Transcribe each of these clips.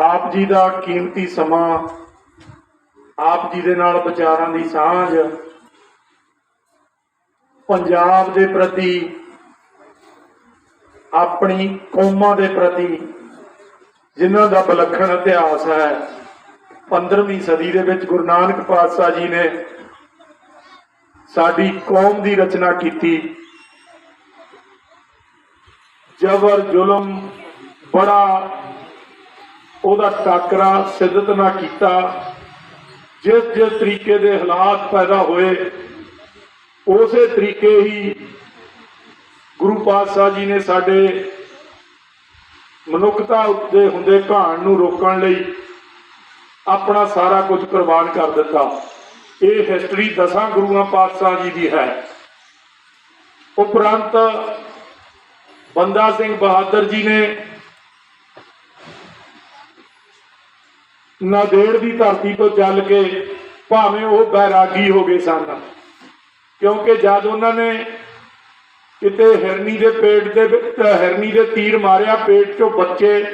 ਆਪ ਜੀ ਦਾ ਕੀਮਤੀ ਸਮਾਂ, ਆਪ ਜੀ ਦੇ ਨਾਲ ਵਿਚਾਰਾਂ ਦੀ ਸਾਂਝ, ਪੰਜਾਬ ਦੇ ਪ੍ਰਤੀ, ਆਪਣੀ ਕੌਮਾਂ ਦੇ ਪ੍ਰਤੀ ਜਿਨ੍ਹਾਂ ਦਾ ਵਿਲੱਖਣ ਇਤਿਹਾਸ ਹੈ 15ਵੀਂ ਸਦੀ ਦੇ ਵਿੱਚ ਗੁਰੂ ਨਾਨਕ ਪਾਤਸ਼ਾਹ ਜੀ ਨੇ ਸਾਡੀ ਕੌਮ ਦੀ ਰਚਨਾ ਕੀਤੀ। ਜਬਰ ਜ਼ੁਲਮ ਬੜਾ ਉਹਦਾ ਟਾਕਰਾ ਸਿੱਧਤ ਨਾ ਕੀਤਾ। ਜਿਸ ਜਿਸ ਤਰੀਕੇ ਦੇ ਹਾਲਾਤ ਪੈਦਾ ਹੋਏ, ਉਸੇ ਤਰੀਕੇ ਹੀ ਗੁਰੂ ਪਾਤਸ਼ਾਹ ਜੀ ਨੇ ਸਾਡੇ ਮਨੁੱਖਤਾ ਉੱਤੇ ਹੁੰਦੇ ਘਾਣ ਨੂੰ ਰੋਕਣ ਲਈ ਆਪਣਾ ਸਾਰਾ ਕੁਝ ਕੁਰਬਾਨ ਕਰ ਦਿੱਤਾ। ਇਹ ਹਿਸਟਰੀ ਦਸਾਂ ਗੁਰੂਆਂ ਪਾਤਸ਼ਾਹ ਜੀ ਦੀ ਹੈ। ਉਪਰੰਤ ਬੰਦਾ ਸਿੰਘ ਬਹਾਦਰ ਜੀ ਨੇ ਨਾਦੇੜ ਦੀ ਧਰਤੀ ਤੋਂ ਚੱਲ ਕੇ ਭਾਵੇਂ ਉਹ ਬੈਰਾਗੀ ਹੋ ਗਏ ਸਨ। ਕਿਉਂਕਿ ਜਦ ਉਹਨਾਂ ਨੇ ਕਿਤੇ ਹਿਰਨੀ ਦੇ ਪੇਟ ਦੇ ਵਿੱਚ ਹਿਰਨੀ ਦੇ ਤੀਰ ਮਾਰਿਆ, ਪੇਟ ਚੋਂ ਬੱਚੇ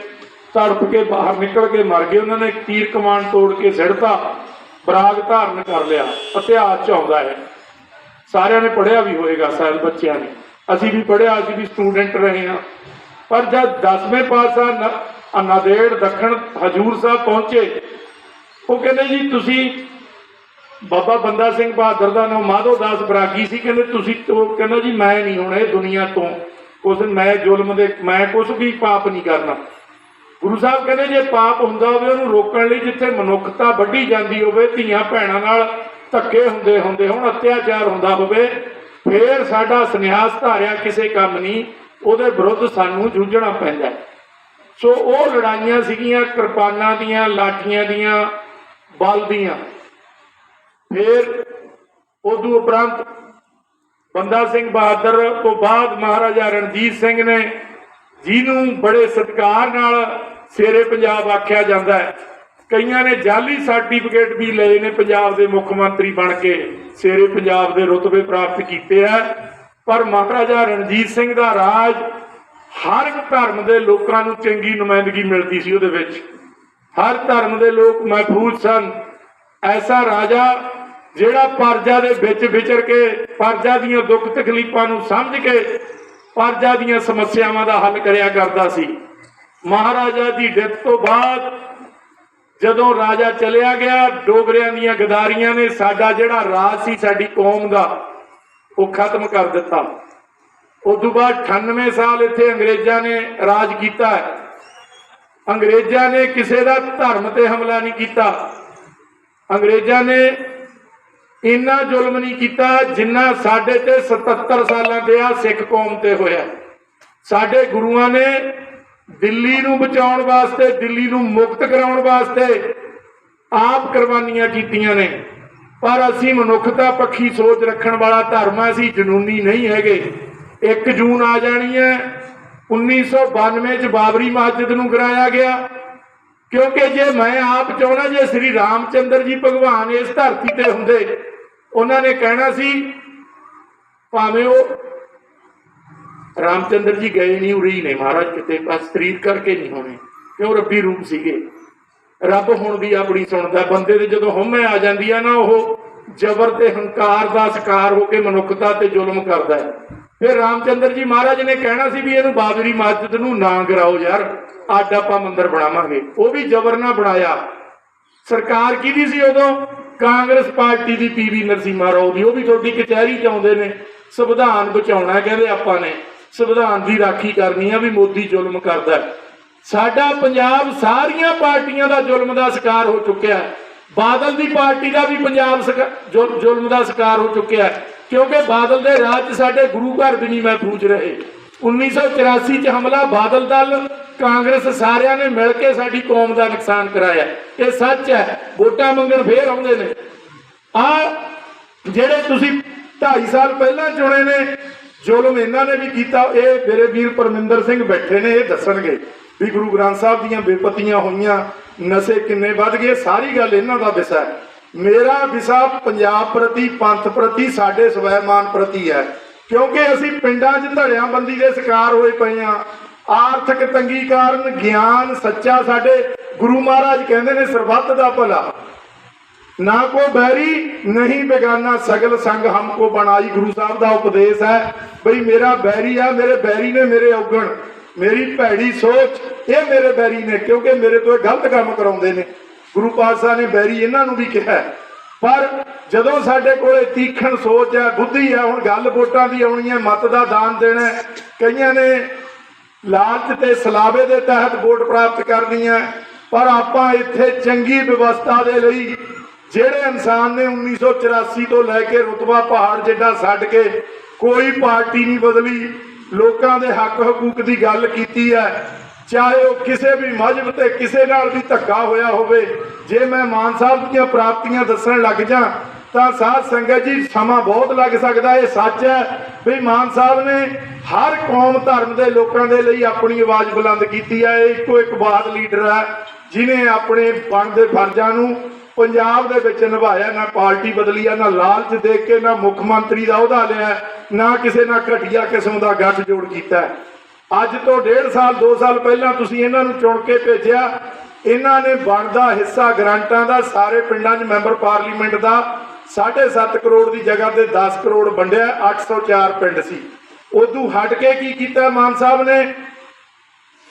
ਤੜਪ ਕੇ ਬਾਹਰ ਨਿਕਲ ਕੇ ਮਰ ਗਏ, ਉਹਨਾਂ ਨੇ ਤੀਰ ਕਮਾਨ ਤੋੜ ਕੇ ਸਿੜਤਾ, ਬਰਾਗ ਧਾਰਨ ਕਰ ਲਿਆ, ਇਤਿਹਾਸ ਚ ਆਉਂਦਾ ਹੈ। ਸਾਰਿਆਂ ਨੇ ਪੜਿਆ ਵੀ ਹੋਏਗਾ ਸਾਰੇ ਬੱਚਿਆਂ ਨੇ। ਅਸੀਂ ਵੀ ਪੜ੍ਹਿਆ, ਅਸੀਂ ਵੀ ਸਟੂਡੈਂਟ ਰਹੇ ਹਾਂ। ਪਰ ਜਦ 10ਵੇਂ ਪਾਸਾ ਨਦੇੜ ਦੱਖਣ ਹਜੂਰ ਸਾਹਿਬ ਪਹੁੰਚੇ। ਉਹ ਕਹਿੰਦੇ ਜੀ, ਤੁਸੀਂ ਬਾਬਾ ਬੰਦਾ ਸਿੰਘ ਬਹਾਦਰ ਦਾ ਨਾਮ ਮਾਧੋ ਦਾਸ ਬਰਾਗੀ ਸੀ? ਕਹਿੰਦੇ, ਤੁਸੀਂ ਉਹ ਕਹਿੰਦਾ ਜੀ, ਮੈਂ ਨਹੀਂ ਹੁਣ ਇਹ ਦੁਨੀਆ ਤੋਂ। ਕੁਛ ਮੈਂ ਜ਼ੁਲਮ ਦੇ, ਮੈਂ ਕੁਝ ਵੀ ਪਾਪ ਨਹੀਂ ਕਰਨਾ। ਗੁਰੂ ਸਾਹਿਬ ਕਹਿੰਦੇ, ਜੇ ਪਾਪ ਹੁੰਦਾ ਹੋਵੇ, ਉਹਨੂੰ ਰੋਕਣ ਲਈ ਜਿੱਥੇ ਮਨੁੱਖਤਾ ਵੱਢੀ ਜਾਂਦੀ ਹੋਵੇ, ਧੀਆਂ ਭੈਣਾਂ ਨਾਲ ਧੱਕੇ ਹੁੰਦੇ ਹੁੰਦੇ, ਹੁਣ ਅਤਿਆਚਾਰ ਹੁੰਦਾ ਹੋਵੇ, ਫੇਰ ਸਾਡਾ ਸੰਨਿਆਸ ਧਾਰਿਆ ਕਿਸੇ ਕੰਮ ਨਹੀਂ, ਉਹਦੇ ਵਿਰੁੱਧ ਸਾਨੂੰ ਜੂਝਣਾ ਪੈਂਦਾ ਹੈ। ਸੋ ਉਹ ਲੜਾਈਆਂ ਸੀਗੀਆਂ, ਕਿਰਪਾਨਾਂ ਦੀਆਂ, ਲਾਠੀਆਂ ਦੀਆਂ, ਬਲ ਦੀਆਂ। ਫਿਰ ਉਦੋਂ ਉਪਰੰਤ ਬੰਦਾ ਸਿੰਘ ਬਹਾਦਰ ਤੋਂ ਬਾਅਦ ਮਹਾਰਾਜਾ ਰਣਜੀਤ ਸਿੰਘ ਨੇ ਜਿਹਨੂੰ ਬੜੇ ਸਤਿਕਾਰ ਨਾਲ ਸ਼ੇਰੇ ਪੰਜਾਬ ਆਖਿਆ ਜਾਂਦਾ ਹੈ। ਕਈਆਂ ਨੇ ਜਾਲੀ ਸਰਟੀਫਿਕੇਟ ਵੀ ਲਏ ਨੇ ਪੰਜਾਬ ਦੇ ਮੁੱਖ ਮੰਤਰੀ ਬਣ ਕੇ ਸ਼ੇਰੇ ਪੰਜਾਬ ਦੇ ਰੁਤਬੇ ਪ੍ਰਾਪਤ ਕੀਤੇ ਆ ਪਰ ਮਹਾਰਾਜਾ ਰਣਜੀਤ ਸਿੰਘ ਦਾ ਰਾਜ ਹਰ ਇੱਕ ਧਰਮ ਦੇ ਲੋਕਾਂ ਨੂੰ ਚੰਗੀ ਨੁਮਾਇੰਦਗੀ ਮਿਲਦੀ ਸੀ ਉਹਦੇ ਵਿੱਚ। ਹਰ ਧਰਮ ਦੇ ਲੋਕ ਮਹਿਫੂਜ਼ ਸਨ। ਐਸਾ ਰਾਜਾ ਜਿਹੜਾ ਪਰਜਾ ਦੇ ਵਿੱਚ ਵਿਚਰ ਕੇ ਪਰਜਾ ਦੀਆਂ ਦੁੱਖ ਤਕਲੀਫਾਂ ਨੂੰ ਸਮਝ ਕੇ ਪਰਜਾ ਦੀਆਂ ਸਮੱਸਿਆਵਾਂ ਦਾ ਹੱਲ ਕਰਿਆ ਕਰਦਾ ਸੀ। ਮਹਾਰਾਜਾ ਦੀ ਡੈਥ ਤੋਂ ਬਾਅਦ ਜਦੋਂ ਰਾਜਾ ਚਲਿਆ ਗਿਆ, ਡੋਗਰਿਆਂ ਦੀਆਂ ਗਦਾਰੀਆਂ ਨੇ ਸਾਡਾ ਜਿਹੜਾ ਰਾਜ ਸੀ, ਸਾਡੀ ਕੌਮ ਦਾ, ਉਹ ਖਤਮ ਕਰ ਦਿੱਤਾ। ਉਸ ਤੋਂ ਬਾਅਦ 98 ਸਾਲ ਇੱਥੇ ਅੰਗਰੇਜ਼ਾਂ ਨੇ ਰਾਜ ਕੀਤਾ ਹੈ। ਅੰਗਰੇਜ਼ਾਂ ਨੇ ਕਿਸੇ ਦਾ ਧਰਮ ਤੇ ਹਮਲਾ ਨਹੀਂ ਕੀਤਾ। ਅੰਗਰੇਜ਼ਾਂ ਨੇ ਇੰਨਾ ਜ਼ੁਲਮ ਨਹੀਂ ਕੀਤਾ ਜਿੰਨਾ ਸਾਡੇ ਤੇ 77 ਸਾਲਾਂ ਦੇ ਆ ਸਿੱਖ ਕੌਮ ਤੇ ਹੋਇਆ। ਸਾਡੇ ਗੁਰੂਆਂ ਨੇ ਦਿੱਲੀ ਨੂੰ ਬਚਾਉਣ ਵਾਸਤੇ, ਦਿੱਲੀ ਨੂੰ ਮੁਕਤ ਕਰਾਉਣ ਵਾਸਤੇ ਆਪ ਕੁਰਬਾਨੀਆਂ ਕੀਤੀਆਂ ਨੇ। ਪਰ ਅਸੀਂ ਮਨੁੱਖਤਾ ਪੱਖੀ ਸੋਚ ਰੱਖਣ ਵਾਲਾ ਧਰਮ ਆ, ਅਸੀਂ ਜਨੂਨੀ ਨਹੀਂ ਹੈਗੇ। 1 ਜੂਨ ਆ ਜਾਣੀ ਹੈ 1992 ਚ ਬਾਬਰੀ ਮਸਜਿਦ ਨੂੰ ਗਿਰਾਇਆ ਗਿਆ। ਕਿਉਂਕਿ ਜੇ ਮੈਂ ਆਪ ਚਾਹਣਾ ਜੇ ਸ੍ਰੀ ਰਾਮਚੰਦਰ ਜੀ ਭਗਵਾਨ ਇਸ ਧਰਤੀ ਤੇ ਹੁੰਦੇ, ਉਹਨਾਂ ਨੇ ਕਹਿਣਾ ਸੀ, ਭਾਵੇਂ ਉਹ ਰਾਮਚੰਦਰ ਜੀ ਗਏ ਨਹੀਂ, ਉਰੀ ਨੇ ਮਹਾਰਾਜ, ਕਿਤੇ ਬਸ ਤਰੀਕ ਕਰਕੇ ਨਹੀਂ ਹੋਣੇ, ਕਿਉਂ ਰੱਬੀ ਰੂਪ ਸੀਗੇ। ਰੱਬ ਹੁਣ ਵੀ ਆਪਣੀ ਸੁਣਦਾ, ਬੰਦੇ ਦੇ ਜਦੋਂ ਹਉਮੈ ਆ ਜਾਂਦੀ ਆ ਨਾ, ਉਹ ਜ਼ਬਰ ਤੇ ਹੰਕਾਰ ਦਾ ਸ਼ਿਕਾਰ ਹੋ ਕੇ ਮਨੁੱਖਤਾ ਤੇ ਜ਼ੁਲਮ ਕਰਦਾ ਹੈ। ਫਿਰ ਰਾਮਚੰਦਰ ਜੀ ਮਹਾਰਾਜ ਨੇ ਕਹਿਣਾ ਸੀ ਵੀ ਇਹਨੂੰ ਬਾਬਰੀ ਮਸਜਿਦ ਨੂੰ ਨਾ ਗਿਰਾਓ ਯਾਰ ਅੱਡ ਆਪਾਂ ਮੰਦਿਰ ਬਣਾਵਾਂਗੇ। ਉਹ ਵੀ ਜ਼ਬਰ ਨਾਲ ਬਣਾਇਆ। ਸਰਕਾਰ ਕਿਹਦੀ ਸੀ ਉਦੋਂ? ਕਾਂਗਰਸ ਪਾਰਟੀ ਦੀ ਪੀਵੀ ਨਰਸਿਮਹਾ ਰਾਓ ਦੀ। ਉਹ ਵੀ ਤੁਹਾਡੀ ਕਚਹਿਰੀ ਚ ਆਉਂਦੇ ਨੇ। ਸੰਵਿਧਾਨ ਬਚਾਉਣਾ ਕਹਿੰਦੇ ਆਪਾਂ ਨੇ। ਸੰਵਿਧਾਨ ਦੀ ਰਾਖੀ ਕਰਨੀ ਆ ਵੀ ਮੋਦੀ ਜ਼ੁਲਮ ਕਰਦਾ ਸਾਡਾ ਪੰਜਾਬ ਸਾਰੀਆਂ ਪਾਰਟੀਆਂ ਦਾ ਜ਼ੁਲਮ ਦਾ ਸ਼ਿਕਾਰ ਹੋ ਚੁੱਕਿਆ ਬਾਦਲ ਦੀ ਪਾਰਟੀ ਦਾ ਵੀ ਪੰਜਾਬ ਜ਼ੁਲਮ ਦਾ ਸ਼ਿਕਾਰ ਹੋ ਚੁੱਕਿਆ ਕਿਉਂਕਿ ਬਾਦਲ ਦੇ ਰਾਜ 'ਚ ਸਾਡੇ ਗੁਰੂ ਘਰ ਵੀ ਨਹੀਂ ਮਹਿਫੂਜ਼ ਰਹੇ। 1984 ਚ ਹਮਲਾ ਬਾਦਲ ਦਲ, ਕਾਂਗਰਸ ਸਾਰਿਆਂ ਨੇ ਮਿਲ ਕੇ ਸਾਡੀ ਕੌਮ ਦਾ ਨੁਕਸਾਨ ਕਰਾਇਆ। ਇਹ ਸੱਚ ਹੈ, ਵੋਟਾਂ ਮੰਗਣ ਫੇਰ ਆਉਂਦੇ ਨੇ। ਆ ਜਿਹੜੇ ਤੁਸੀਂ 2.5 ਸਾਲ ਪਹਿਲਾਂ ਚੁਣੇ ਨੇ, ਜ਼ੁਲਮ ਇਹਨਾਂ ਨੇ ਵੀ ਕੀਤਾ। ਇਹ ਮੇਰੇ ਵੀਰ ਪਰਮਿੰਦਰ ਸਿੰਘ ਬੈਠੇ ਨੇ, ਇਹ ਦੱਸਣਗੇ ਵੀ ਗੁਰੂ ਗ੍ਰੰਥ ਸਾਹਿਬ ਦੀਆਂ ਬੇਪਤੀਆਂ ਹੋਈਆਂ, ਨਸ਼ੇ ਕਿੰਨੇ ਵੱਧ ਗਏ, ਸਾਰੀ ਗੱਲ ਇਹਨਾਂ ਦਾ ਵਿਸ਼ਾ ਹੈ। ਮੇਰਾ ਵਿਸ਼ਾ ਪੰਜਾਬ ਪ੍ਰਤੀ, ਪੰਥ ਪ੍ਰਤੀ, ਸਾਡੇ ਸਵੈਮਾਨ ਪ੍ਰਤੀ ਹੈ। ਕਿਉਂਕਿ ਅਸੀਂ ਪਿੰਡਾਂ 'ਚ ਧੜਿਆਂ ਦੇ ਸ਼ਿਕਾਰ ਹੋਏ ਪਏ ਆ ਆਰਥਿਕ ਤੰਗੀ ਕਾਰਨ ਗਿਆਨ ਸੱਚਾ ਸਾਡੇ ਗੁਰੂ ਮਹਾਰਾਜ ਕਹਿੰਦੇ ਨੇ, ਸਰਬੱਤ ਦਾ ਭਲਾ। ਨਾ ਕੋ ਬੈਰੀ, ਨਹੀਂ ਬੇਗਾਨਾ, ਸਗਲ ਸੰਗ ਹਮਕੋ ਬਣਾਈ। ਗੁਰੂ ਸਾਹਿਬ ਦਾ ਉਪਦੇਸ਼ ਹੈ ਬਈ ਮੇਰਾ ਬੈਰੀ ਆ, ਮੇਰੇ ਬੈਰੀ ਨੇ ਮੇਰੇ ਔਗਣ। ਮੇਰੀ ਭੈੜੀ ਸੋਚ, ਇਹ ਮੇਰੇ ਬੈਰੀ ਨੇ, ਕਿਉਂਕਿ ਮੇਰੇ ਤੋਂ ਇਹ ਗਲਤ ਕੰਮ ਕਰਾਉਂਦੇ ਨੇ। ਗੁਰੂ ਪਾਤਸ਼ਾਹ ਨੇ ਬੈਰੀ ਇਹਨਾਂ ਨੂੰ ਵੀ ਕਿਹਾ ਪਰ ਜਦੋਂ ਸਾਡੇ ਕੋਲੇ ਤੀਖਣ ਸੋਚ ਹੈ, ਬੁੱਧੀ ਹੈ, ਹੁਣ ਗੱਲ ਵੋਟਾਂ ਦੀ ਆਉਣੀ ਹੈ, ਮਤ ਦਾ ਦਾਨ ਦੇਣਾ ਕਈਆਂ ਨੇ ਲਾਲਚ ਤੇ ਸਲਾਵੇ ਦੇ ਤਹਿਤ ਵੋਟ ਪ੍ਰਾਪਤ ਕਰਨੀ ਹੈ, ਪਰ ਆਪਾਂ ਇੱਥੇ ਚੰਗੀ ਵਿਵਸਥਾ ਦੇ ਲਈ ਜਿਹੜੇ ਇਨਸਾਨ ਨੇ 1984 ਤੋਂ ਲੈ ਕੇ ਰੁਤਬਾ ਪਹਾੜ ਜਿੱਡਾ ਛੱਡ ਕੇ ਕੋਈ ਪਾਰਟੀ ਨਹੀਂ ਬਦਲੀ, ਲੋਕਾਂ ਦੇ ਹੱਕ ਹਕੂਕ ਦੀ ਗੱਲ ਕੀਤੀ ਹੈ। ਚਾਹੇ ਉਹ ਕਿਸੇ ਵੀ ਮਜਬ ਤੇ ਕਿਸੇ ਨਾਲ ਵੀ ਧੱਕਾ ਹੋਇਆ ਹੋਵੇ, ਜੇ ਮੈਂ ਮਾਨ ਸਾਹਿਬ ਦੀਆਂ ਪ੍ਰਾਪਤੀਆਂ ਦੱਸਣ ਲੱਗ ਜਾ, ਤਾਂ ਸਾਧ ਸੰਗਤ ਜੀ, ਸਮਾਂ ਬਹੁਤ ਲੱਗ ਸਕਦਾ। ਇਹ ਸੱਚ ਹੈ ਵੀ ਮਾਨ ਸਾਹਿਬ ਨੇ ਹਰ ਕੌਮ ਧਰਮ ਦੇ ਲੋਕਾਂ ਦੇ ਲਈ ਆਪਣੀ ਆਵਾਜ਼ ਬੁਲੰਦ ਕੀਤੀ ਹੈ। ਇਹ ਇੱਕੋ ਇੱਕ ਬਾਦ ਲੀਡਰ ਹੈ ਜਿਨੇ ਆਪਣੇ ਬਣਦੇ ਫਰਜ਼ਾਂ ਨੂੰ ਪੰਜਾਬ ਦੇ ਵਿੱਚ ਨਿਭਾਇਆ। ਨਾ ਪਾਰਟੀ ਬਦਲੀ ਆ ਨਾ ਲਾਲਚ ਦੇਖ ਕੇ, ਨਾ ਮੁੱਖ ਮੰਤਰੀ ਦਾ ਅਹੁਦਾ ਲਿਆ, ਨਾ ਕਿਸੇ ਨਾਲ ਘਟੀਆ ਕਿਸਮ ਦਾ ਗੱਠ ਜੋੜ ਕੀਤਾ। ਅੱਜ ਤੋਂ ਡੇਢ ਸਾਲ 2 ਸਾਲ ਪਹਿਲਾਂ ਤੁਸੀਂ ਇਹਨਾਂ ਨੂੰ ਚੁਣ ਕੇ ਭੇਜਿਆ। ਇਹਨਾਂ ਨੇ ਬਣਦਾ ਹਿੱਸਾ ਗ੍ਰਾਂਟਾਂ ਦਾ, ਸਾਰੇ ਪਿੰਡਾਂ 'ਚ ਮੈਂਬਰ ਪਾਰਲੀਮੈਂਟ ਦਾ। 7.5 ਕਰੋੜ ਦੀ ਜਗ੍ਹਾ ਤੇ 10 ਕਰੋੜ ਵੰਡਿਆ 804 ਪਿੰਡ ਸੀ। ਉਦੋਂ ਹਟ ਕੇ ਕੀ ਕੀਤਾ ਮਾਨ ਸਾਹਿਬ ਨੇ?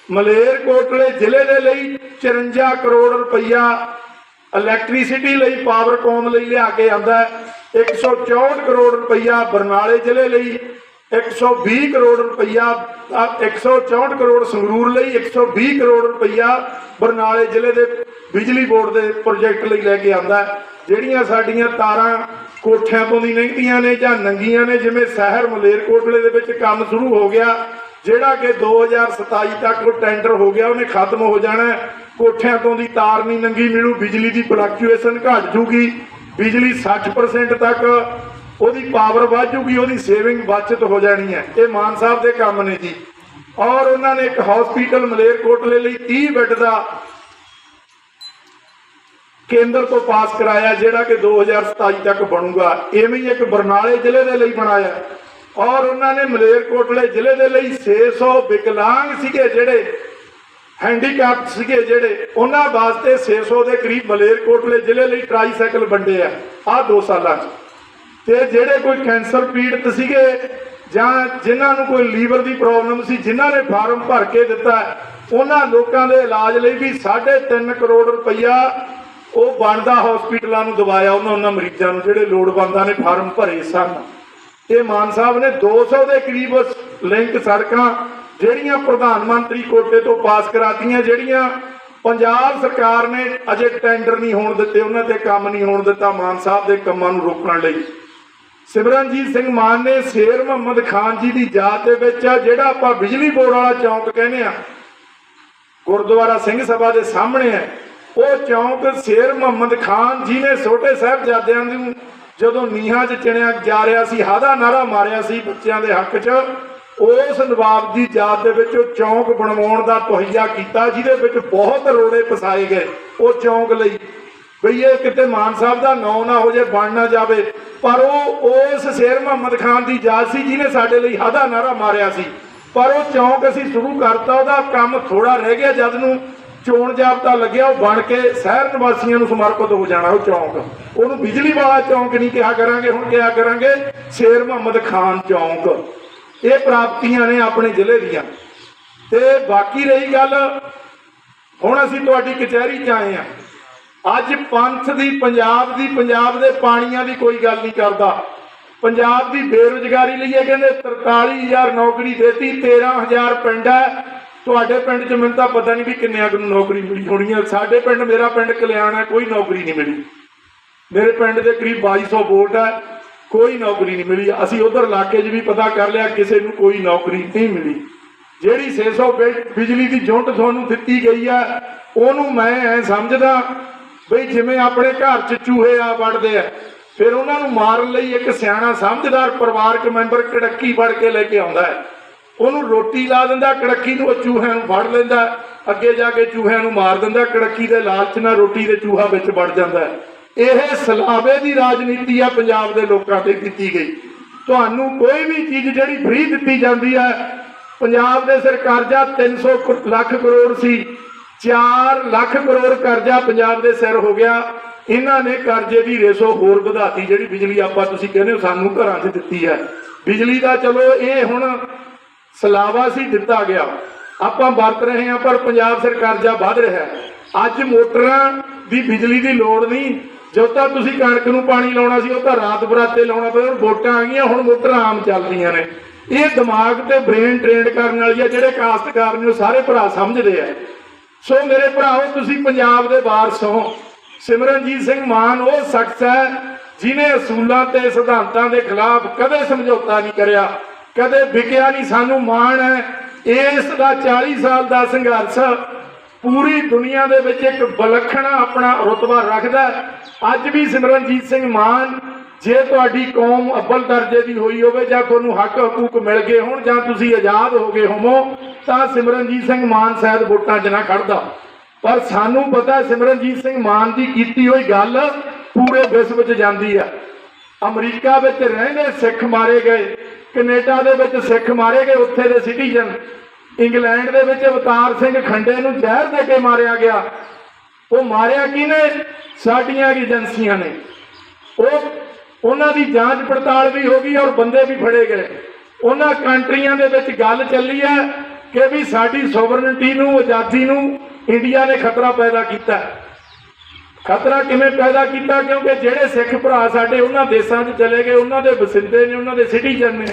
ਮਲੇਰਕੋਟਲੇ ਜ਼ਿਲ੍ਹੇ ਦੇ ਲਈ 54 ਕਰੋੜ ਰੁਪਈਆ ਇਲੈਕਟ੍ਰਿਸਿਟੀ ਲਈ ਪਾਵਰਕੌਮ ਲਈ ਲਿਆ ਕੇ ਆਂਦਾ 164 ਕਰੋੜ ਰੁਪਈਆ ਬਰਨਾਲੇ ਜ਼ਿਲ੍ਹੇ ਲਈ 120 ਕਰੋੜ ਰੁਪਈਆ ਅ, 164 ਕਰੋੜ ਸੰਗਰੂਰ ਲਈ 120 ਕਰੋੜ ਰੁਪਈਆ ਬਰਨਾਲੇ ਜ਼ਿਲ੍ਹੇ ਦੇ ਬਿਜਲੀ ਬੋਰਡ ਦੇ ਪ੍ਰੋਜੈਕਟ ਲਈ ਲੈ ਕੇ ਆਂਦਾ ਜਿਹੜੀਆਂ ਸਾਡੀਆਂ ਤਾਰਾਂ ਕੋਠਿਆਂ ਤੋਂ ਦੀ ਲੰਘਦੀਆਂ ਨੇ ਜਾਂ ਨੰਗੀਆਂ ਨੇ ਜਿਵੇਂ ਸ਼ਹਿਰ ਮਲੇਰਕੋਟਲੇ ਦੇ ਵਿੱਚ ਕੰਮ ਸ਼ੁਰੂ ਹੋ ਗਿਆ ਜਿਹੜਾ ਕਿ 2027 ਤੱਕ ਉਹ ਟੈਂਡਰ ਹੋ ਗਿਆ ਉਹਨੇ ਖਤਮ ਹੋ ਜਾਣਾ ਕੋਠਿਆਂ ਤੋਂ ਦੀ ਤਾਰ ਨਹੀਂ ਨੰਗੀ ਮਿਲੂ ਬਿਜਲੀ ਦੀ ਫਲਕਚੁਏਸ਼ਨ ਘਟ ਜੂਗੀ ਬਿਜਲੀ 60% ਤੱਕ ਉਹਦੀ ਪਾਵਰ ਵੱਧ ਜੂਗੀ, ਉਹਦੀ ਸੇਵਿੰਗ ਬਚਤ ਹੋ ਜਾਣੀ ਹੈ। ਇਹ ਮਾਨ ਸਾਹਿਬ ਦੇ ਕੰਮ ਨੇ ਜੀ। ਔਰ ਉਹਨਾਂ ਨੇ ਇੱਕ ਹਸਪੀਟਲ ਮਲੇਰਕੋਟਲੇ ਲਈ 30 ਬੈੱਡ ਦਾ ਕੇਂਦਰ ਤੋਂ ਪਾਸ ਕਰਾਇਆ, ਜਿਹੜਾ ਕਿ 2027 ਤੱਕ ਬਣੂਗਾ। ਐਵੇਂ ਹੀ ਇੱਕ ਬਰਨਾਲੇ ਜ਼ਿਲ੍ਹੇ ਦੇ ਲਈ ਬਣਾਇਆ। ਔਰ ਉਹਨਾਂ ਨੇ ਮਲੇਰਕੋਟਲੇ ਜ਼ਿਲ੍ਹੇ ਦੇ ਲਈ 600 ਵਿਕਲਾਂਗ ਸੀਗੇ ਜਿਹੜੇ ਹੈਂਡੀਕੈਪ ਸੀਗੇ ਜਿਹੜੇ, ਉਹਨਾਂ ਵਾਸਤੇ 600 ਦੇ ਕਰੀਬ ਮਲੇਰਕੋਟਲੇ ਜ਼ਿਲ੍ਹੇ ਲਈ ਟ੍ਰਾਈਸਾਈਕਲ ਵੰਡੇ ਆ। ਆਹ 2 ਸਾਲਾਂ 'ਚ। ਤੇ ਜਿਹੜੇ ਕੋਈ ਕੈਂਸਰ ਪੀੜਤ ਸੀਗੇ ਜਾਂ ਜਿਨ੍ਹਾਂ ਨੂੰ ਕੋਈ ਲੀਵਰ ਦੀ ਪ੍ਰੋਬਲਮ ਸੀ, ਜਿਨ੍ਹਾਂ ਨੇ ਫਾਰਮ ਭਰ ਕੇ ਦਿੱਤਾ, ਉਹਨਾਂ ਲੋਕਾਂ ਦੇ ਇਲਾਜ ਲਈ ਵੀ 3.5 ਕਰੋੜ ਰੁਪਈਆ ਉਹ ਬਣਦਾ ਹਸਪੀਟਲਾਂ ਨੂੰ ਦਵਾਇਆ ਉਹਨਾਂ ਉਹਨਾਂ ਮਰੀਜ਼ਾਂ ਨੂੰ, ਜਿਹੜੇ ਲੋੜਵੰਦਾਂ ਨੇ ਫਾਰਮ ਭਰੇ ਸਨ। ਇਹ ਮਾਨ ਸਾਹਿਬ ਨੇ 200 ਦੇ ਕਰੀਬ ਲਿੰਕ ਸੜਕਾਂ ਜਿਹੜੀਆਂ ਪ੍ਰਧਾਨ ਮੰਤਰੀ ਕੋਟੇ ਤੋਂ ਪਾਸ ਕਰਾਤੀਆਂ, ਜਿਹੜੀਆਂ ਪੰਜਾਬ ਸਰਕਾਰ ਨੇ ਅਜੇ ਟੈਂਡਰ ਨਹੀਂ ਹੋਣ ਦਿੱਤੇ, ਉਹਨਾਂ ਤੇ ਕੰਮ ਨਹੀਂ ਹੋਣ ਦਿੱਤਾ ਮਾਨ ਸਾਹਿਬ ਦੇ ਕੰਮਾਂ ਨੂੰ ਰੋਕਣ ਲਈ। ਸਿਮਰਨਜੀਤ ਸਿੰਘ ਮਾਨ ਨੇ ਸ਼ੇਰ ਮੁਹੰਮਦ ਖਾਨ ਜੀ ਦੀ ਯਾਦ ਦੇ ਵਿੱਚ ਆ, ਜਿਹੜਾ ਆਪਾਂ ਬਿਜਲੀ ਬੋਰਡ ਵਾਲਾ ਚੌਂਕ ਕਹਿੰਦੇ ਆ, ਗੁਰਦੁਆਰਾ ਸਿੰਘ ਸਭਾ ਦੇ ਸਾਹਮਣੇ ਹੈ, ਉਹ ਚੌਂਕ ਸ਼ੇਰ ਮੁਹੰਮਦ ਖਾਨ ਜੀ ਨੇ ਛੋਟੇ ਸਾਹਿਬਜ਼ਾਦਿਆਂ ਨੂੰ ਜਦੋਂ ਨੀਹਾਂ 'ਚ ਚਿਣਿਆ ਜਾ ਰਿਹਾ ਸੀ ਹਾਦਾ ਨਾਰਾ ਮਾਰਿਆ ਸੀ ਬੱਚਿਆਂ ਦੇ ਹੱਕ 'ਚ, ਉਸ ਨਵਾਬ ਦੀ ਯਾਦ ਦੇ ਵਿੱਚ ਉਹ ਚੌਂਕ ਬਣਵਾਉਣ ਦਾ ਤਹਈਆ ਕੀਤਾ, ਜਿਹਦੇ ਵਿੱਚ ਬਹੁਤ ਰੋੜੇ ਫਸਾਏ ਗਏ, ਉਹ ਚੌਂਕ ਲਈ। ਬਈ ਇਹ ਕਿਤੇ ਮਾਨ ਸਾਹਿਬ ਦਾ ਨਾਂ ਨਾ ਹੋ ਜੇ, ਬਣ ਨਾ ਜਾਵੇ। ਪਰ ਉਹ ਉਸ ਸ਼ੇਰ ਮੁਹੰਮਦ ਖਾਨ ਦੀ ਯਾਦ ਸੀ, ਜਿਹਨੇ ਸਾਡੇ ਲਈ ਹਾਦਾ ਨਾਰਾ ਮਾਰਿਆ ਸੀ। ਪਰ ਉਹ ਚੌਂਕ ਅਸੀਂ ਸ਼ੁਰੂ ਕਰਤਾ, ਉਹਦਾ ਕੰਮ ਥੋੜਾ ਰਹਿ ਗਿਆ, ਜਦ ਨੂੰ ਚੋਣ ਜਾਬਤਾ ਲੱਗਿਆ, ਉਹ ਬਣ ਕੇ ਸ਼ਹਿਰ ਨਿਵਾਸੀਆਂ ਨੂੰ ਸਮਰਪਿਤ ਹੋ ਜਾਣਾ ਉਹ ਚੌਂਕ। ਉਹਨੂੰ ਬਿਜਲੀ ਵਾਲਾ ਚੌਂਕ ਨਹੀਂ ਕਿਹਾ ਕਰਾਂਗੇ, ਹੁਣ ਕਿਹਾ ਕਰਾਂਗੇ ਸ਼ੇਰ ਮੁਹੰਮਦ ਖਾਨ ਚੌਂਕ। ਇਹ ਪ੍ਰਾਪਤੀਆਂ ਨੇ ਆਪਣੇ ਜ਼ਿਲ੍ਹੇ ਦੀਆਂ। ਤੇ ਬਾਕੀ ਰਹੀ ਗੱਲ, ਹੁਣ ਅਸੀਂ ਤੁਹਾਡੀ ਕਚਹਿਰੀ 'ਚ ਆਏ ਆ ਅੱਜ ਪੰਥ ਦੀ, ਪੰਜਾਬ ਦੀ, ਪੰਜਾਬ ਦੇ ਪਾਣੀਆਂ ਦੀ ਕੋਈ ਗੱਲ ਨਹੀਂ ਕਰਦਾ। ਪੰਜਾਬ ਦੀ ਬੇਰੁਜ਼ਗਾਰੀ ਲਈ ਇਹ ਕਹਿੰਦੇ 43000 ਨੌਕਰੀ ਦੇਤੀ 13000 ਪਿੰਡ ਹੈ। ਤੁਹਾਡੇ ਪਿੰਡ 'ਚ ਮੈਨੂੰ ਤਾਂ ਪਤਾ ਨਹੀਂ ਵੀ ਕਿੰਨਿਆਂ ਨੂੰ ਨੌਕਰੀ ਮਿਲੀ ਹੋਣੀ ਹੈ। ਸਾਡੇ ਪਿੰਡ, ਮੇਰਾ ਪਿੰਡ ਕਲਿਆਣ ਹੈ, ਕੋਈ ਨੌਕਰੀ ਨਹੀਂ ਮਿਲੀ। ਮੇਰੇ ਪਿੰਡ ਦੇ ਕਰੀਬ 2200 ਵੋਟ ਹੈ, ਕੋਈ ਨੌਕਰੀ ਨਹੀਂ ਮਿਲੀ। ਅਸੀਂ ਉਧਰ ਇਲਾਕੇ 'ਚ ਵੀ ਪਤਾ ਕਰ ਲਿਆ, ਕਿਸੇ ਨੂੰ ਕੋਈ ਨੌਕਰੀ ਨਹੀਂ ਮਿਲੀ। ਜਿਹੜੀ 600 ਬਿ- ਬਿਜਲੀ ਦੀ ਯੂਨਿਟ ਤੁਹਾਨੂੰ ਦਿੱਤੀ ਗਈ ਹੈ, ਉਹਨੂੰ ਮੈਂ ਐ ਸਮਝਦਾ ਬਈ ਜਿਵੇਂ ਆਪਣੇ ਘਰ 'ਚ ਚੂਹੇ ਆ ਵੜਦੇ ਆ, ਫਿਰ ਉਹਨਾਂ ਨੂੰ ਮਾਰਨ ਲਈ ਇੱਕ ਸਿਆਣਾ ਸਮਝਦਾਰ ਪਰਿਵਾਰਕ ਮੈਂਬਰ ਕੜੱਕੀ ਫੜ ਕੇ ਲੈ ਕੇ ਆਉਂਦਾ ਹੈ। ਉਹਨੂੰ ਰੋਟੀ ਲਾ ਦਿੰਦਾ, ਕੜੱਕੀ ਨੂੰ ਚੂਹਿਆਂ ਨੂੰ ਫੜ ਲੈਂਦਾ, ਅੱਗੇ ਜਾ ਕੇ ਚੂਹਿਆਂ ਨੂੰ ਮਾਰ ਦਿੰਦਾ, ਕੜੱਕੀ ਦੇ ਲਾਲਚ ਨਾਲ ਰੋਟੀ ਦੇ ਚੂਹਾ ਵਿੱਚ ਵੜ ਜਾਂਦਾ ਇਹ ਸਲਾਵੇ ਦੀ ਰਾਜਨੀਤੀ ਆ ਪੰਜਾਬ ਦੇ ਲੋਕਾਂ ਤੇ ਕੀਤੀ ਗਈ। ਤੁਹਾਨੂੰ ਕੋਈ ਵੀ ਚੀਜ਼ ਜਿਹੜੀ ਫ੍ਰੀ ਦਿੱਤੀ ਜਾਂਦੀ ਹੈ ਪੰਜਾਬ ਦੇ ਸਿਰ ਕਰਜ਼ਾ 300 ਕੁ- ਲੱਖ ਕਰੋੜ ਸੀ 4 ਲੱਖ ਕਰੋੜ ਕਰਜ਼ਾ ਪੰਜਾਬ ਦੇ ਸਿਰ ਹੋ ਗਿਆ। ਇਹਨਾਂ ਨੇ ਕਰਜ਼ੇ ਦੀ ਰੇਸ਼ੋ ਹੋਰ ਵਧਾਤੀ, ਜਿਹੜੀ ਬਿਜਲੀ ਆਪਾਂ ਤੁਸੀਂ ਕਹਿੰਦੇ ਹੋ ਸਾਨੂੰ ਘਰਾਂ 'ਚ ਦਿੱਤੀ ਹੈ। ਬਿਜਲੀ ਦਾ ਚਲੋ ਇਹ ਹੁਣ ਸਲਾਵਾ ਸੀ, ਦਿੱਤਾ ਗਿਆ। ਆਪਾਂ ਵਰਤ ਰਹੇ ਹਾਂ, ਪਰ ਪੰਜਾਬ ਸਰਕਾਰ ਜਾ ਵੱਧ ਰਿਹਾ ਅੱਜ ਮੋਟਰਾਂ ਦੀ ਬਿਜਲੀ ਦੀ ਲੋੜ ਨਹੀਂ। ਜਦੋਂ ਤਾਂ ਤੁਸੀਂ ਕਣਕ ਨੂੰ ਪਾਣੀ ਲਾਉਣਾ ਸੀ, ਉਹ ਤਾਂ ਰਾਤ ਬਰਾਤੇ ਲਾਉਣਾ ਪਿਆ, ਹੁਣ ਵੋਟਾਂ ਆ ਗਈਆਂ, ਹੁਣ ਮੋਟਰਾਂ ਆਮ ਚੱਲਦੀਆਂ ਨੇ। ਇਹ ਦਿਮਾਗ ਤੇ ਬ੍ਰੇਨ ਟ੍ਰੇਨਡ ਕਰਨ ਵਾਲੀ ਆ, ਜਿਹੜੇ ਕਾਸ਼ਤਕਾਰ ਨੇ ਉਹ ਸਾਰੇ ਭਰਾ ਸਮਝਦੇ ਆ। ਸੋ ਮੇਰੇ ਭਰਾਓ, ਤੁਸੀਂ ਪੰਜਾਬ ਦੇ ਵਾਰਸ ਹੋ। ਸਿਮਰਨਜੀਤ ਸਿੰਘ ਮਾਨ, ਉਹ ਸ਼ਖਸ ਹੈ, ਜਿਨੇ ਅਸੂਲਾਂ ਤੇ ਸਿਧਾਂਤਾਂ ਦੇ ਖਿਲਾਫ ਕਦੇ ਸਮਝੌਤਾ ਨਹੀਂ ਕਰਿਆ, ਕਦੇ ਵਿਕਿਆ ਨਹੀਂ। ਸਾਨੂੰ ਮਾਣ ਹੈ। ਇਸ ਦਾ 40 ਸਾਲ ਦਾ ਸੰਘਰਸ਼ ਪੂਰੀ ਦੁਨੀਆ ਦੇ ਵਿੱਚ ਇੱਕ ਵਿਲੱਖਣ ਆਪਣਾ ਰੁਤਬਾ ਰੱਖਦਾ ਅੱਜ ਵੀ ਸਿਮਰਨਜੀਤ ਸਿੰਘ ਮਾਨ, ਜੇ ਤੁਹਾਡੀ ਕੌਮ ਅੱਵਲ ਦਰਜੇ ਦੀ ਹੋਈ ਹੋਵੇ ਜਾਂ ਤੁਹਾਨੂੰ ਹੱਕ ਹਕੂਕ ਮਿਲ ਗਏ ਹੋਣ ਜਾਂ ਤੁਸੀਂ ਆਜ਼ਾਦ ਹੋ ਗਏ ਹੋਵੋ, ਤਾਂ ਸਿਮਰਨਜੀਤ ਸਿੰਘ ਮਾਨ ਸ਼ਾਇਦ ਵੋਟਾਂ 'ਚ ਨਾ ਖੜਦਾ ਪਰ ਸਾਨੂੰ ਪਤਾ ਸਿਮਰਨਜੀਤ ਸਿੰਘ ਮਾਨ ਦੀ ਕੀਤੀ ਹੋਈ ਗੱਲ ਪੂਰੇ ਵਿਸ਼ਵ 'ਚ ਜਾਂਦੀ ਆ ਅਮਰੀਕਾ ਵਿੱਚ ਰਹਿੰਦੇ ਸਿੱਖ ਮਾਰੇ ਗਏ, ਕੈਨੇਡਾ ਦੇ ਵਿੱਚ ਸਿੱਖ ਮਾਰੇ ਗਏ, ਉੱਥੇ ਦੇ ਸਿਟੀਜ਼ਨ ਇੰਗਲੈਂਡ ਦੇ ਵਿੱਚ ਅਵਤਾਰ ਸਿੰਘ ਖੰਡੇ ਨੂੰ ਜ਼ਹਿਰ ਦੇ ਕੇ ਮਾਰਿਆ ਗਿਆ। ਉਹ ਮਾਰਿਆ ਕਿਹਨੇ? ਸਾਡੀਆਂ ਏਜੰਸੀਆਂ ਨੇ। ਉਹ, ਉਹਨਾਂ ਦੀ ਜਾਂਚ ਪੜਤਾਲ ਵੀ ਹੋ ਗਈ ਔਰ ਬੰਦੇ ਵੀ ਫੜੇ ਗਏ। ਉਹਨਾਂ ਕੰਟਰੀਆਂ ਦੇ ਵਿੱਚ ਗੱਲ ਚੱਲੀ ਹੈ ਕਿ ਵੀ ਸਾਡੀ ਸੋਵਰਨਿਟੀ ਨੂੰ, ਆਜ਼ਾਦੀ ਨੂੰ ਇੰਡੀਆ ਨੇ ਖਤਰਾ ਪੈਦਾ ਕੀਤਾ। ਖਤਰਾ ਕਿਵੇਂ ਪੈਦਾ ਕੀਤਾ? ਕਿਉਂਕਿ ਜਿਹੜੇ ਸਿੱਖ ਭਰਾ ਸਾਡੇ ਉਹਨਾਂ ਦੇਸ਼ਾਂ 'ਚ ਚਲੇ ਗਏ, ਉਹਨਾਂ ਦੇ ਵਸਿੰਦੇ ਨੇ, ਉਹਨਾਂ ਦੇ ਸਿਟੀਜ਼ਨ ਨੇ।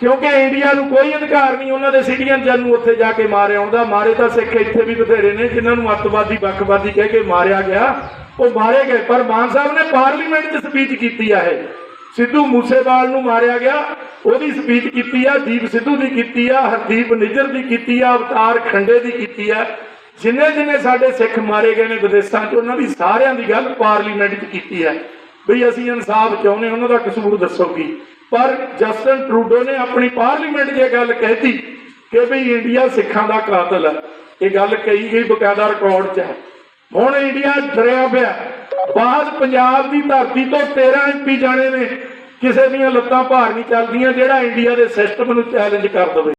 ਕਿਉਂਕਿ ਇੰਡੀਆ ਨੂੰ ਕੋਈ ਅਧਿਕਾਰ ਨਹੀਂ, ਉਹਨਾਂ ਦੇ ਸਿਟੀਜ਼ਨ ਨੂੰ ਉੱਥੇ ਜਾ ਕੇ ਮਾਰੇ ਆਉਣ ਮਾਰੇ ਤਾਂ ਸਿੱਖ ਇੱਥੇ ਵੀ ਬਥੇਰੇ ਨੇ, ਜਿਨ੍ਹਾਂ ਨੂੰ ਅੱਤਵਾਦੀ, ਵੱਖਵਾਦੀ ਕਹਿ ਕੇ ਮਾਰਿਆ ਗਿਆ। ਉਹ ਮਾਰੇ ਗਏ, ਪਰ ਮਾਨ ਸਾਹਿਬ ਨੇ ਪਾਰਲੀਮੈਂਟ 'ਚ ਸਪੀਚ ਕੀਤੀ ਆ ਇਹ। ਸਿੱਧੂ ਮੂਸੇਵਾਲ ਨੂੰ ਮਾਰਿਆ ਗਿਆ, ਉਹਦੀ ਸਪੀਚ ਕੀਤੀ ਆ, ਦੀਪ ਸਿੱਧੂ ਦੀ ਕੀਤੀ ਆ, ਹਰਦੀਪ ਨਿੱਜਰ ਦੀ ਕੀਤੀ ਆ, ਅਵਤਾਰ ਖੰਡੇ ਦੀ ਕੀਤੀ ਆ। ਜਿੰਨੇ ਜਿੰਨੇ ਸਾਡੇ ਸਿੱਖ ਮਾਰੇ ਗਏ ਨੇ ਵਿਦੇਸ਼ਾਂ 'ਚ, ਉਹਨਾਂ ਦੀ ਸਾਰਿਆਂ ਦੀ ਗੱਲ ਪਾਰਲੀਮੈਂਟ 'ਚ ਕੀਤੀ ਹੈ ਬਈ ਅਸੀਂ ਇਨਸਾਫ ਚਾਹੁੰਦੇ ਉਹਨਾਂ ਦਾ ਕਸੂਰ ਦੱਸੋ ਕੀ? ਪਰ ਜਸਟਨ ਟਰੂਡੋ ਨੇ ਆਪਣੀ ਪਾਰਲੀਮੈਂਟ 'ਚ ਇਹ ਗੱਲ ਕਹਿਤੀ ਕਿ ਵੀ ਇੰਡੀਆ ਸਿੱਖਾਂ ਦਾ ਕਾਤਲ ਹੈ। ਇਹ ਗੱਲ ਕਹੀ ਗਈ ਬਕਾਇਦਾ ਰਿਕਾਰਡ 'ਚ ਹੈ। ਹੁਣ ਇੰਡੀਆ ਡਰਿਆ ਪਿਆ। ਬਾਅਦ ਪੰਜਾਬ ਦੀ ਧਰਤੀ ਤੋਂ 13 ਐਮਪੀ ਜਾਣੇ ਨੇ। ਕਿਸੇ ਦੀਆਂ ਲੱਤਾਂ ਭਾਰ ਨਹੀਂ ਚੱਲਦੀਆਂ ਜਿਹੜਾ ਇੰਡੀਆ ਦੇ ਸਿਸਟਮ ਨੂੰ ਚੈਲੰਜ ਕਰ ਦਵੇ।